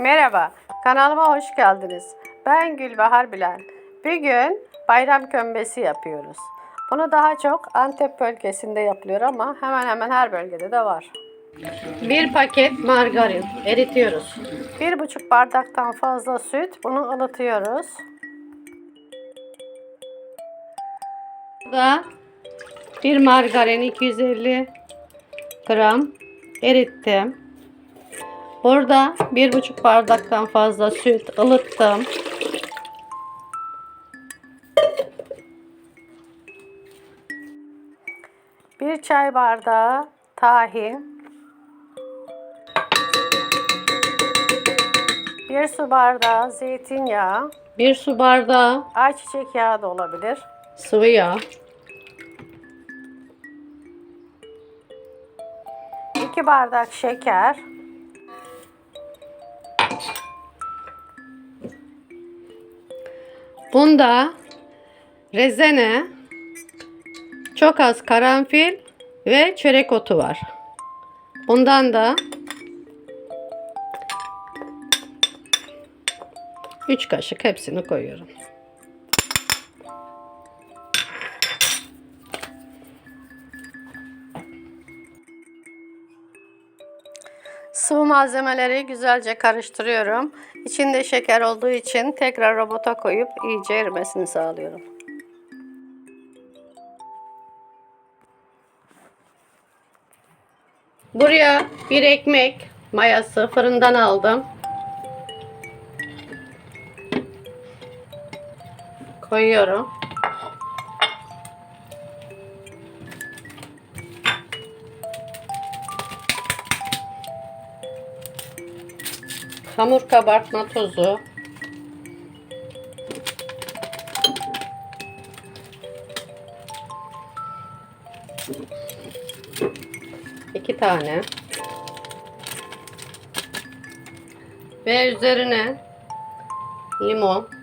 Merhaba, kanalıma hoş geldiniz. Ben Gülbahar Bilen. Bugün bayram kömbesi yapıyoruz. Bunu daha çok Antep bölgesinde yapılıyor ama hemen hemen her bölgede de var. Bir paket margarin eritiyoruz. Bir buçuk bardaktan fazla süt, bunu ılıtıyoruz. Burada bir margarin 250 gram erittim. Burada bir buçuk bardaktan fazla süt ılıttım. Bir çay bardağı tahin. Bir su bardağı zeytinyağı. Bir su bardağı ayçiçek yağı da olabilir. Sıvı yağ. 2 bardak şeker. Bunda rezene, çok az karanfil ve çörek otu var. Bundan da 3 kaşık hepsini koyuyorum. Sıvı malzemeleri güzelce karıştırıyorum. İçinde şeker olduğu için tekrar robota koyup iyice erimesini sağlıyorum. Buraya bir ekmek mayası fırından aldım. Koyuyorum. Hamur kabartma tozu. İki tane. Ve üzerine limon.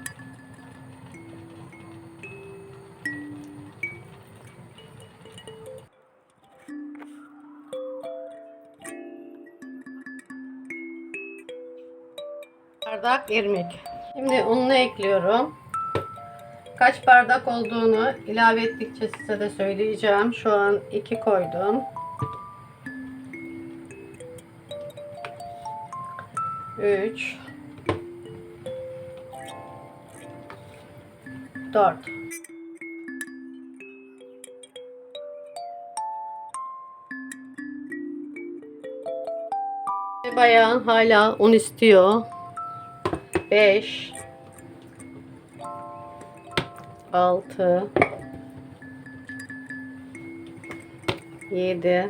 Bardak irmik. Şimdi ununu ekliyorum. Kaç bardak olduğunu ilave ettikçe size de söyleyeceğim. Şu an 2 koydum. 3 4 Bayağı hala un istiyor. 5 6 7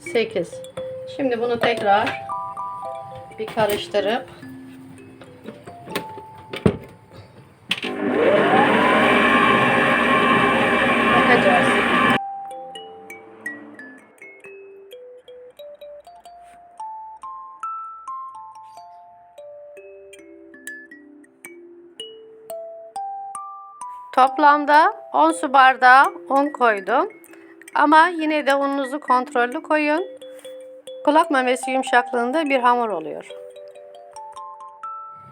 8 Şimdi bunu tekrar bir karıştırıp Toplamda 10 su bardağı un koydum. Ama yine de ununuzu kontrollü koyun. Kulak memesi yumuşaklığında bir hamur oluyor.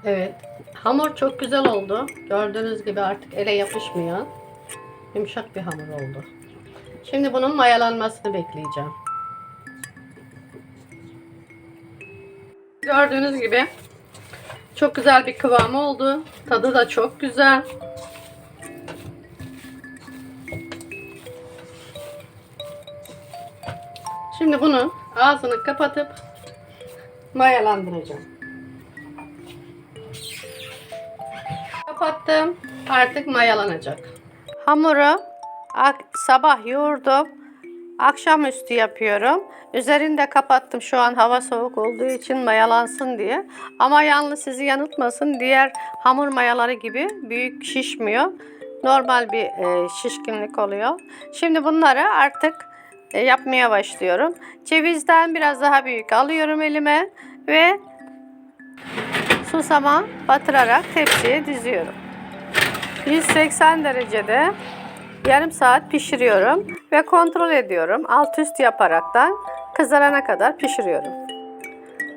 Evet. Hamur çok güzel oldu. Gördüğünüz gibi artık ele yapışmıyor. Yumuşak bir hamur oldu. Şimdi bunun mayalanmasını bekleyeceğim. Gördüğünüz gibi çok güzel bir kıvamı oldu. Tadı da çok güzel. Şimdi bunu ağzını kapatıp mayalandıracağım. Kapattım. Artık mayalanacak. Hamuru sabah yoğurdum. Akşamüstü yapıyorum. Üzerinde kapattım şu an hava soğuk olduğu için mayalansın diye. Ama yalnız sizi yanıltmasın diğer hamur mayaları gibi büyük şişmiyor. Normal bir e, şişkinlik oluyor. Şimdi bunları artık yapmaya başlıyorum. Cevizden biraz daha büyük alıyorum elime ve susama batırarak tepsiye diziyorum. 180 derecede yarım saat pişiriyorum ve kontrol ediyorum alt üst yaparaktan kızarana kadar pişiriyorum.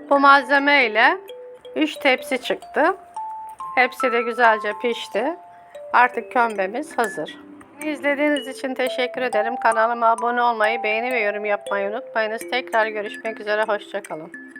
Bu malzeme ile 3 tepsi çıktı. Hepsi de güzelce pişti. Artık kömbemiz hazır. İzlediğiniz için teşekkür ederim. Kanalıma abone olmayı, beğeni ve yorum yapmayı unutmayınız. Tekrar görüşmek üzere. Hoşçakalın.